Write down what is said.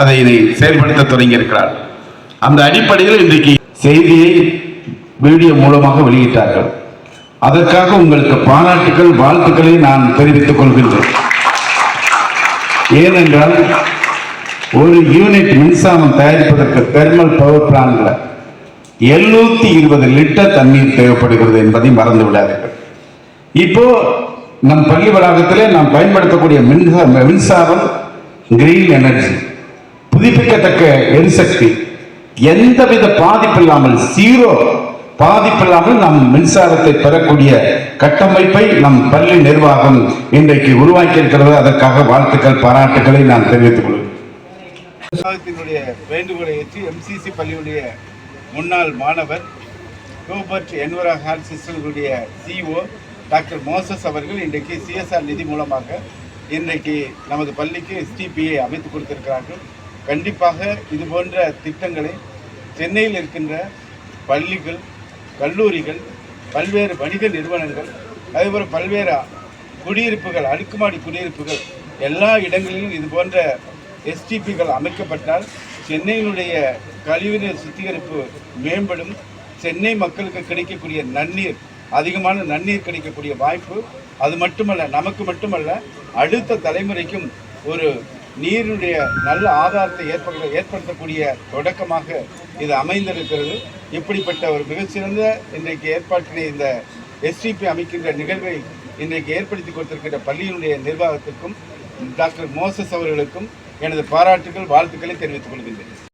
அதை இதை செயல்படுத்த தொடங்கியிருக்கிறார். அந்த அடிப்படையில் இன்றைக்கு செய்தியை வீடியோ மூலமாக வெளியிட்டார்கள். அதற்காக உங்களுக்கு பாராட்டுகள் வாழ்த்துக்களை நான் தெரிவித்துக் கொள்கின்றேன். ஏனென்றால் ஒரு யூனிட் மின்சாரம் தயாரிப்பதற்கு தெர்மல் பவர் பிளான்ல எழுநூத்தி இருபது லிட்டர் தண்ணீர் தேவைப்படுகிறது என்பதை மறந்து விடாதீர்கள். இப்போ நம் பள்ளி வளாகத்திலே நாம் பயன்படுத்தக்கூடிய மின்சார மின்சாரம் கிரீன் எனர்ஜி புதுப்பிக்கத்தக்க எரிசக்தி எந்தவித பாதிப்பில்லாமல் ஜீரோ பாதிப்பில்லாமல் நம் மின்சாரத்தை பெறக்கூடிய கட்டமைப்பை நம் பள்ளி நிர்வாகம் இன்றைக்கு உருவாக்கி இருக்கிறது அதற்காக வாழ்த்துக்கள் பாராட்டுகளை நான் தெரிவித்துக் கொள்கிறேன். வேண்டுகோளை ஏற்று எம்சிசி பள்ளியுடைய முன்னாள் மாணவர் ஹூபர்ட் என்வரா ஹால் சிஸ்டர்களுடைய சிஓ டாக்டர் மோசஸ் அவர்கள் இன்றைக்கு சிஎஸ்ஆர் நிதி மூலமாக இன்றைக்கு நமது பள்ளிக்கு எஸ்டிபியை அமைத்து கொடுத்திருக்கிறார்கள். கண்டிப்பாக இது போன்ற திட்டங்களை சென்னையில் இருக்கின்ற பள்ளிகள் கல்லூரிகள் பல்வேறு வணிக நிறுவனங்கள் அதேபோல் பல்வேறு குடியிருப்புகள் அடுக்குமாடி குடியிருப்புகள் எல்லா இடங்களிலும் இது போன்ற எஸ்டிபிகள் அமைக்கப்பட்டால் சென்னையினுடைய கழிவுநீர் சுத்திகரிப்பு மேம்படும். சென்னை மக்களுக்கு கிடைக்கக்கூடிய நன்னீர் அதிகமான நன்னீர் கிடைக்கக்கூடிய வாய்ப்பு. அது மட்டுமல்ல நமக்கு மட்டுமல்ல அடுத்த தலைமுறைக்கும் ஒரு நீருடைய நல்ல ஆதாரத்தை ஏற்பட ஏற்படுத்தக்கூடிய தொடக்கமாக இது அமைந்திருக்கிறது. இப்படிப்பட்ட ஒரு மிகச்சிறந்த இன்றைக்கு ஏற்பாட்டினை இந்த எஸ்டிபி அமைக்கின்ற நிகழ்வை இன்றைக்கு ஏற்படுத்தி கொடுத்திருக்கின்ற பள்ளியினுடைய நிர்வாகத்திற்கும் டாக்டர் மோசஸ் அவர்களுக்கும் எனது பாராட்டுகள் வாழ்த்துக்களை தெரிவித்துக் கொள்கின்றேன்.